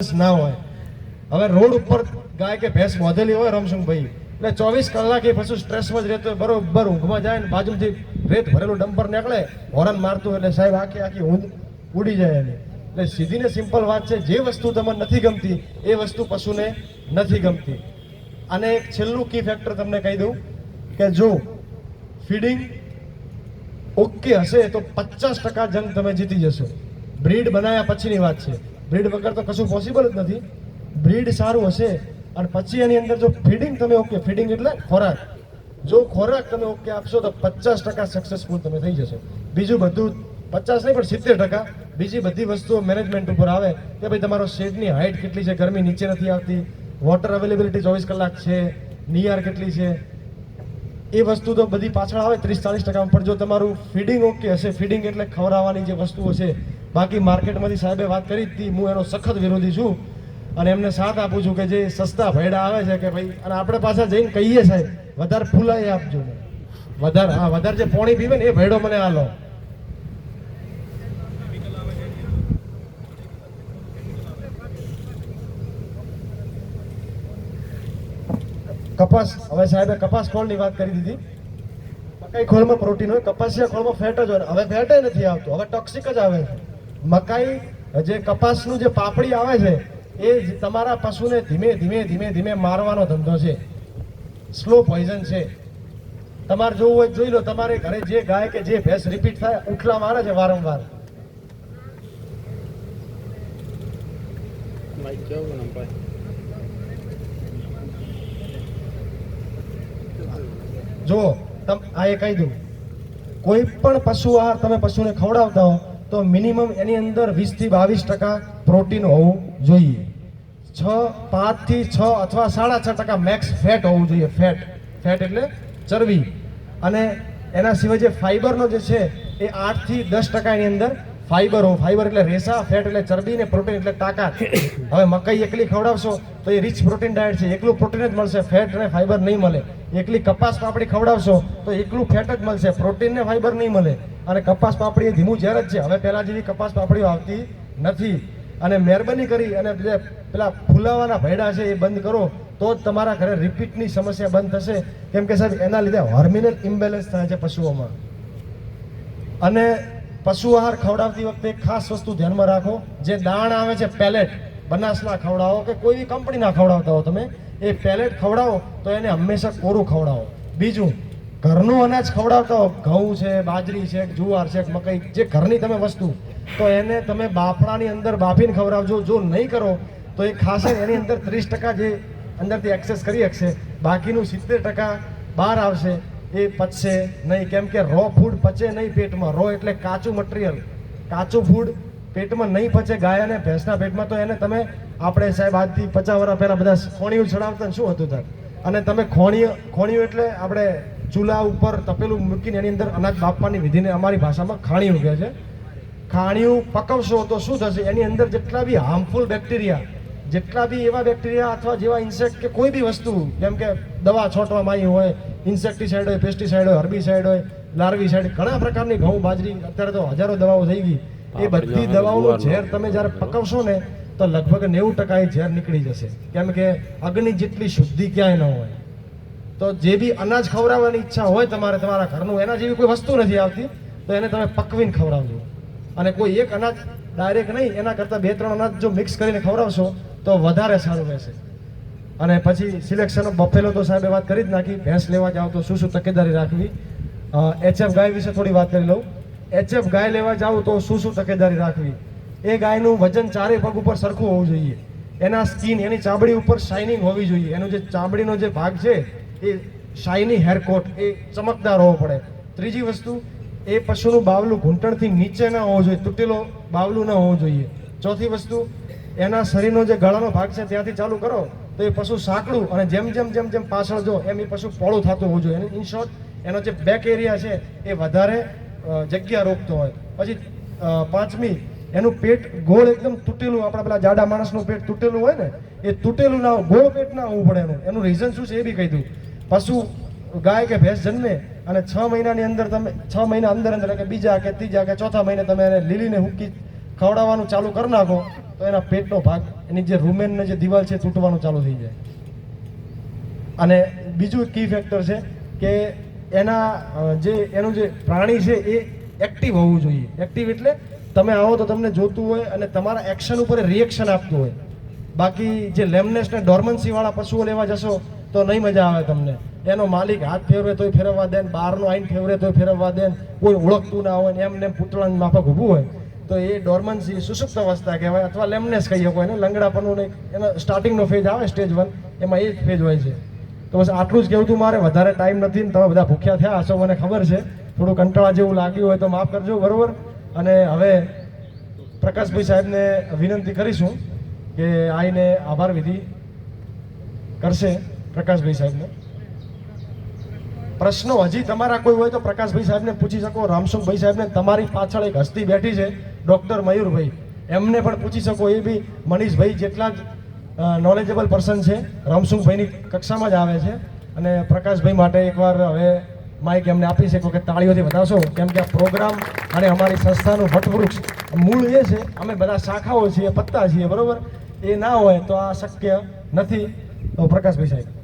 ના હોય. હવે રોડ ઉપર ગાય કે ભેંસ બોધેલી હોય રમશંકભાઈ એટલે ચોવીસ કલાક એ પશુ સ્ટ્રેસમાં જ રહેતો બરોબર ઊંઘમાં જાય ને બાજુથી રેત ભરેલું ડમ્પર નીકળે, હોરન મારતું એટલે સાહેબ આખી આખી ઊંઘ ઉડી જાય એની. એટલે સીધી ને સિમ્પલ વાત છે, જે વસ્તુ તમને નથી ગમતી, એ વસ્તુ પશુને નથી ગમતી. અને એક છેલ્લું કી ફેક્ટર તમને કહી દઉં કે જો ફીડિંગ ઓકે હશે તો પચાસ ટકા જંગ તમે જીતી જશો. બ્રીડ બનાવ્યા પછીની વાત છે. બ્રીડ વગર તો કશું પોસિબલ જ નથી. બ્રીડ સારું હશે અને પછી એની અંદર જો ફીડિંગ તમે ઓકે ફીડિંગ એટલે ખોરાક. જો ખોરાક તમે ઓકે આપશો તો પચાસ ટકા સક્સેસફુલ તમે થઈ જશો. બીજું બધું પચાસ નહીં, પણ સિત્તેર ટકા. બીજી બધી વસ્તુઓ મેનેજમેન્ટ ઉપર આવે કે ભાઈ તમારો શેડની હાઇટ કેટલી છે, ગરમી નીચે નથી આવતી વોટર અવેલેબિલિટી ચોવીસ કલાક છે, નિયાર કેટલી છે. એ વસ્તુ તો બધી પાછળ આવે, ત્રીસ ચાલીસ ટકા પણ જો તમારું ફીડિંગ ઓકે હશે ફીડિંગ એટલે ખવડાવવાની જે વસ્તુઓ છે બાકી માર્કેટમાંથી સાહેબે વાત કરી હતી હું એનો સખત વિરોધી છું. અને એમને સાથ આપું છું કે જે સસ્તા ભેડા આવે છે કે ભાઈ, અને આપણે પાછા જઈને કહીએ સાહેબ, વધારે ફૂલાઈ આપજો વધારે, હા, વધારે જે પોણી પીવે ને એ ભેડો મને આ લો. કપાસ, હવે સાહેબે કપાસ ખોળની વાત કરી દીધી. મકાઈ ખોળમાં પ્રોટીન હોય, કપાસિયા ખોળમાં ફેટ જ હોય. હવે ફેટ નથી આવતું, હવે ટોક્સિક જ આવે છે. મકાઈ જે કપાસનું જે પાપડી આવે છે એ તમારા પશુને ધીમે ધીમે ધીમે ધીમે મારવાનો ધંધો છે. સ્લો પોઈઝન છે. તમારે જોવું હોય જોઈ લો તમારે ઘરે જે ગાય કે જે ભેંસ રિપીટ થાય ઉઠલા મારે છે વારંવાર. જો તમ આ એ કહી દઉં. કોઈ પણ પશુ આહાર તમે પશુને ખવડાવતા હો તો મિનિમમ એની અંદર વીસથી બાવીસ ટકા પ્રોટીન હોવું જોઈએ. છ પાંચથી છ અથવા સાડા છ ટકા મેક્સ ફેટ હોવું જોઈએ ફેટ ફેટ એટલે ચરબી. અને એના સિવાય જે ફાઈબરનો જે છે, એ આઠથી દસ ટકા એની અંદર ફાઈબર હો ફાઈબર એટલે રેસા ફેટ એટલે ચરબી ને પ્રોટીન એટલે તાકાત. હવે મકાઈ એકલી ખવડાવશો તો એ રીચ પ્રોટીન ડાયટ છે. એકલું પ્રોટીન જ મળશે ફેટ અને ફાઈબર નહીં મળે. એકલી કપાસ પાપડી ખવડાવશો તો એકલું ફેટ જ મળશે પ્રોટીન ને ફાઈબર નહીં મળે. અને કપાસ પાપડી એ ધીમું ઝેર જ છે. હવે પહેલાં જેવી કપાસ પાપડીઓ આવતી નથી. અને મહેરબાની કરી અને જે પેલા ફૂલાવાના ભયડા છે એ બંધ કરો. તો જ તમારા ઘરે રિપીટની સમસ્યા બંધ થશે. કેમ કે સાહેબ એના લીધે હોર્મિનલ ઇમ્બેલેન્સ થાય છે પશુઓમાં. અને પશુ આહાર ખવડાવતી વખતે ખાસ વસ્તુ ધ્યાનમાં રાખો. જે દાણ આવે છે, પેલેટ, બનાસના ખવડાવો કે કોઈ બી કંપનીના ખવડાવતા હો તમે, એ પેલેટ ખવડાવો તો એને હંમેશા કોરું ખવડાવો. બીજું, ઘરનું અનાજ ખવડાવતા હો, ઘઉં છે, બાજરી છે, જુવાર છે, મકઈ, જે ઘરની તમે વસ્તુ, તો એને તમે બાફડાની અંદર બાફીને ખવડાવજો. જો નહીં કરો, તો એ ખાશે એની અંદર ત્રીસ ટકા જે અંદરથી એક્સેસ કરી શકશે. બાકીનું સિત્તેર ટકા બહાર આવશે. એ પચશે નહીં. કેમ કે રો ફૂડ પચે નહીં પેટમાં. રો એટલે કાચું મટીરિયલ કાચું ફૂડ પેટમાં નહીં પચે ગાય અને ભેંસના પેટમાં તો એને તમે આપણે સાહેબ આજથી પચાસ વર્ષ પહેલાં બધા ખોણિયું ચડાવતા શું હતું તાર? અને તમે ખોણી ખોણિયું એટલે આપણે ચૂલા ઉપર તપેલું મૂકીને એની અંદર અનાજ બાપવાની વિધિને અમારી ભાષામાં ખાણીયું કહે છે. ખાણીયું પકવશો તો શું થશે? એની અંદર જેટલા બી હાર્મફુલ બેક્ટેરિયા જેટલા બી એવા બેક્ટેરિયા અથવા જેવા ઇન્સેક્ટ કે કોઈ બી વસ્તુ, જેમ કે દવા છોટવામાં આવી હોય ઇન્સેક્ટિસાઇડ હોય પેસ્ટિસાઇડ હોય હર્બિસાઇડ હોય લાર્વિસાઇડ ઘણા પ્રકારની ઘઉં બાજરી. અત્યારે તો હજારો દવાઓ થઈ ગઈ. એ બધી દવાઓનું ઝેર તમે જ્યારે પકવશો ને તો લગભગ નેવું ટકા એ ઝેર નીકળી જશે. કેમ કે અગ્નિ જેટલી શુદ્ધિ ક્યાંય ન હોય. તો જે બી અનાજ ખવડાવવાની ઈચ્છા હોય તમારે તમારા ઘરનું એના જેવી કોઈ વસ્તુ નથી આવતી તો એને તમે પકવીને ખવડાવજો. અને કોઈ એક અનાજ ડાયરેક્ટ નહીં એના કરતાં બે ત્રણ અનાજ જો મિક્સ કરીને ખવડાવશો તો વધારે સારું રહેશે. અને પછી સિલેક્શન બફેલો તો સાહેબે વાત કરી જ નાખી. ભેંસ લેવા જાઓ તો શું શું તકેદારી રાખવી? એચએફ ગાય વિશે થોડી વાત કરી લઉં. એચએફ ગાય લેવા જાઓ તો શું શું તકેદારી રાખવી? એ ગાયનું વજન ચારે પગ ઉપર સરખું હોવું જોઈએ. એના સ્કિન એની ચામડી ઉપર શાઇનિંગ હોવી જોઈએ. એનો જે ચામડીનો જે ભાગ છે, એ શાઇની હેરકોટ એ ચમકદાર હોવો પડે. ત્રીજી વસ્તુ, એ પશુનું બાવલું ઘૂંટણથી નીચે ન હોવું જોઈએ. તૂટેલો બાવલું ન હોવું જોઈએ. ચોથી વસ્તુ, એના શરીરનો જે ગળાનો ભાગ છે, ત્યાંથી ચાલુ કરો. તો એ પશુ સાંકડું અને જેમ જેમ જેમ જેમ પાછળ જો એમ એ પશુ પોળું થતું હોવું જોઈએ. ઇન શોર્ટ એનો જે બેક એરિયા છે એ વધારે જગ્યા રોકતો હોય. પછી પાંચમી, એનું પેટ ગોળ એકદમ તૂટેલું, આપણા પેલા જાડા માણસનું પેટ તૂટેલું હોય ને, એ તૂટેલું ના ગોળ પેટ ના હોવું પડે એનું. એનું રીઝન શું છે એ બી કહી દઉં. પશુ ગાય કે ભેંસ જન્મે અને છ મહિનાની અંદર તમે, છ મહિના અંદર અંદર કે બીજા કે ત્રીજા કે ચોથા મહિને તમે એને લીલીને હુકી ખવડાવવાનું ચાલુ કરી નાખો તો એના પેટનો ભાગ, એની જે રૂમેનનો જે દિવાલ છે તૂટવાનું ચાલુ થઈ જાય. અને બીજું કી ફેક્ટર છે કે એના જે એનું જે પ્રાણી છે એ એક્ટિવ હોવું જોઈએ. એક્ટિવ એટલે તમે આવો તો તમને જોતું હોય અને તમારા એક્શન ઉપર રિએક્શન આપતું હોય. બાકી જે લેમનેસ ને ડોર્મન્સીવાળા પશુઓ લેવા જશો તો નહીં મજા આવે તમને. એનો માલિક હાથ ફેરવે તોય ફેરવવા દે ને બહારનો આઈન ફેરવે તોય ફેરવવા દે કોઈ ઓળખતું ના હોય ને એમને એમ પૂતળાની માફક ઊભું હોય તો એ ડોર્મન્સી સુષુપ્ત અવસ્થા કહેવાય અથવા લેમનેસ કહી શકો એને લંગડાપણું નહીં એનો સ્ટાર્ટિંગનો ફેજ આવે સ્ટેજ વન એમાં એ જ ફેજ હોય છે. તો બસ આટલું જ કહેવું હતું મારે, વધારે ટાઈમ નથી ને તમે બધા ભૂખ્યા થયા હશો મને ખબર છે. થોડું કંટાળા જેવું લાગ્યું હોય તો માફ કરજો, બરોબર? અને હવે પ્રકાશભાઈ સાહેબને વિનંતી કરીશું કે આઈને આભાર વિધિ કરશે પ્રકાશભાઈ સાહેબને. પ્રશ્નો હજી તમારા કોઈ હોય તો પ્રકાશભાઈ સાહેબને પૂછી શકો, રામસુખભાઈ સાહેબને તમારી પાછળ એક હસ્તી બેઠી છે. ડૉક્ટર મયુરભાઈ. એમને પણ પૂછી શકો, એ બી મનીષભાઈ જેટલા જ નોલેજેબલ પર્સન છે. રામસુખભાઈની કક્ષામાં જ આવે છે. અને પ્રકાશભાઈ માટે એકવાર હવે માઇક એમને આપી શકો કે તાળીઓથી વધારશો. કેમ કે આ પ્રોગ્રામ અને અમારી સંસ્થાનું વટવૃક્ષ મૂળ એ છે. અમે બધા શાખાઓ છીએ, પત્તા છીએ, બરાબર? એ ના હોય તો આ શક્ય નથી. તો પ્રકાશભાઈ સાહેબ.